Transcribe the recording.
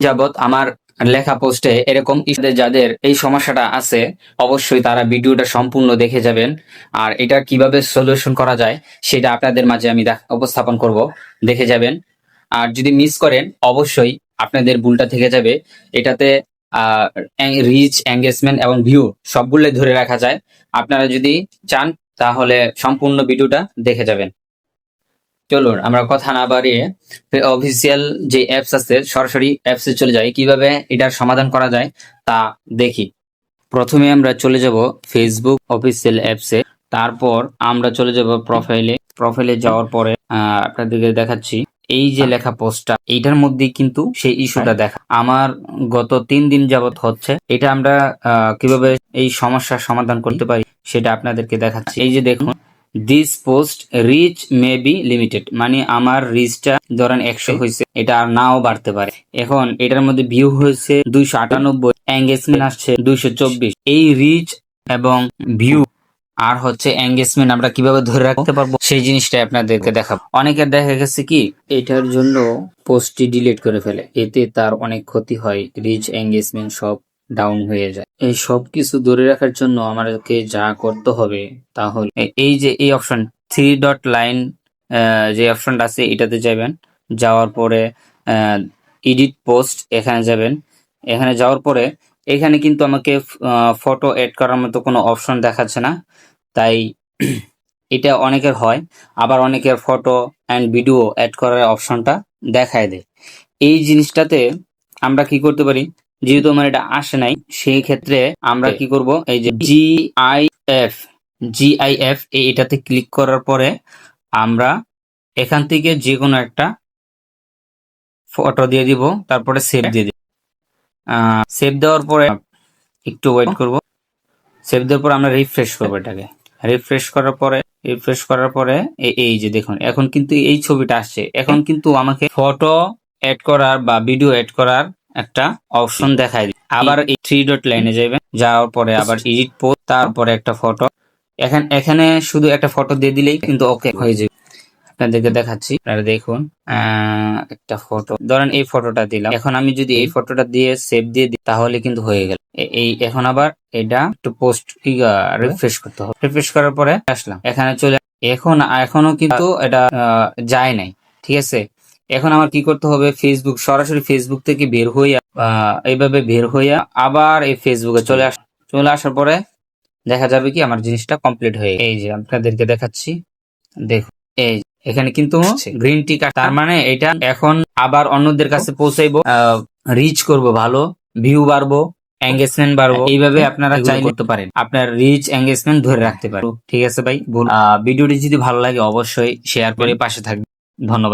যাবত আমার লেখা পোস্টে এরকম যাদের এই সমস্যাটা আছে, অবশ্যই তারা ভিডিওটা সম্পূর্ণ দেখে যাবেন। আর এটা কীভাবে সলিউশন করা যায়, সেটা আপনাদের মাঝে আমি উপস্থাপন করব। দেখে যাবেন। আর যদি মিস করেন, অবশ্যই আপনাদের ভুলটা থেকে যাবে। এটাতে রিচ এঙ্গেজমেন্ট এবং ভিউ সবগুলোই ধরে রাখা যায়। আপনারা যদি চান, তাহলে সম্পূর্ণ ভিডিওটা দেখে যাবেন। চলুন আমরা কথা না বাড়িয়ে অফিসিয়াল যে অ্যাপস আছে সরাসরি অ্যাপসে চলে যাই। কীভাবে এটার সমাধান করা যায় তা দেখি। প্রথমে আমরা চলে যাব ফেসবুক অফিসিয়াল অ্যাপসে তারপর আমরা চলে যাব প্রোফাইলে প্রোফাইলে যাওয়ার পরে আপনাদেরকে দেখাচ্ছি। এই যে লেখা পোস্টটা এইটার মধ্যে কিন্তু সেই ইস্যুটা দেখা। আমার গত তিন দিন যাবত হচ্ছে। এটা আমরা কীভাবে এই সমস্যার সমাধান করতে পারি সেটা আপনাদেরকে দেখাচ্ছি। এই যে দেখুন this post reach may be limited মানে আমার রিচটা ধরেন একশো হয়েছে এটা আর নাও বাড়তে পারে। এখন এটার মধ্যে ভিউ হয়েছে দুইশো আটানব্বই এঙ্গেজমেন্ট আসছে দুইশো চব্বিশ। এই রিচ এবং ভিউ আর হচ্ছে এঙ্গেজমেন্ট আমরা কীভাবে ধরে রাখতে পারব সেই জিনিসটা আপনাদেরকে দেখাবো। অনেকের দেখা গেছে কি এটার জন্য পোস্টটি ডিলিট করে ফেলে। এতে তার অনেক ক্ষতি হয় রিচ এঙ্গেজমেন্ট সব। ডাউন হয়ে যায়। এই সব কিছু ধরে রাখার জন্য আমাদেরকে যা করতে হবে তাহলে এই যে এই অপশন থ্রি ডট লাইন যে অপশনটা আছে, এটাতে যাবেন। যাওয়ার পরে এডিট পোস্ট এখানে যাবেন। এখানে যাওয়ার পরে, এখানে কিন্তু আমাকে ফটো এড করার মতো কোনো অপশন দেখাচ্ছে না। তাই এটা অনেকের হয়। আবার অনেকের ফটো অ্যান্ড ভিডিও অ্যাড করার অপশনটা দেখায় দেয়। এই জিনিসটাতে আমরা কি করতে পারি? যেহেতু আমার এটা আসে নাই সেই ক্ষেত্রে আমরা কি করব? এই যে G I F G I F এটাতে ক্লিক করার পরে আমরা এখান থেকে যে কোনো একটা ফটো দিয়ে দিব তারপরে সেভ দিয়ে দিব। সেভ দেওয়ার পরে একটু ওয়েট করব। সেভ দেওয়ার পর আমরা রিফ্রেশ করব এটাকে। রিফ্রেশ করার পরে রিফ্রেশ করার পরে এই যে দেখুন এখন কিন্তু এই ছবিটা আসছে। এখন কিন্তু আমাকে ফটো অ্যাড করার বা ভিডিও অ্যাড করার একটা অপশন দেখায়। আবার এই থ্রি ডট লাইনে যাবেন যাওয়ার পরে আবার এডিট পোস্ট তারপরে একটা ফটো এখানে এখানে শুধু একটা ফটো দিয়ে দিলেই কিন্তু ওকে হয়ে যাবে। আপনাদেরকে দেখাচ্ছি, আপনারা দেখুন একটা ফটো ধরেন এই ফটোটা দিলাম। এখন আমি যদি এই ফটোটা দিয়ে সেভ দিয়ে দিই, তাহলে কিন্তু হয়ে গেল। এই, এখন আবার এটা একটু পোস্ট রিফ্রেশ করতে হবে। রিফ্রেশ করার পরে আসলাম। এখানে চলে এখন, এখনও কিন্তু এটা যায় নাই। ঠিক আছে? এখন আমার কি করতে হবে? ফেসবুক সরাসরি ফেসবুক থেকে বের হইয়া এইভাবে বের হইয়া আবার এই ফেসবুকে চলে আস চলে আসার পরে দেখা যাবে কি আমার জিনিসটা কমপ্লিট হয়ে এই যে আপনাদেরকে দেখাচ্ছি। দেখুন এই এখানে কিন্তু গ্রিন টি তার মানে এটা এখন আবার অন্যদের কাছে পৌঁছাইবো রিচ করব ভালো ভিউ বাড়বো এঙ্গেজমেন্ট বাড়বো। এইভাবে আপনারা চাই করতে পারেন। আপনার রিচ এঙ্গেজমেন্ট ধরে রাখতে পারেন। ঠিক আছে ভাই ভিডিওটি যদি ভালো লাগে অবশ্যই শেয়ার করে পাশে থাকবেন। ধন্যবাদ।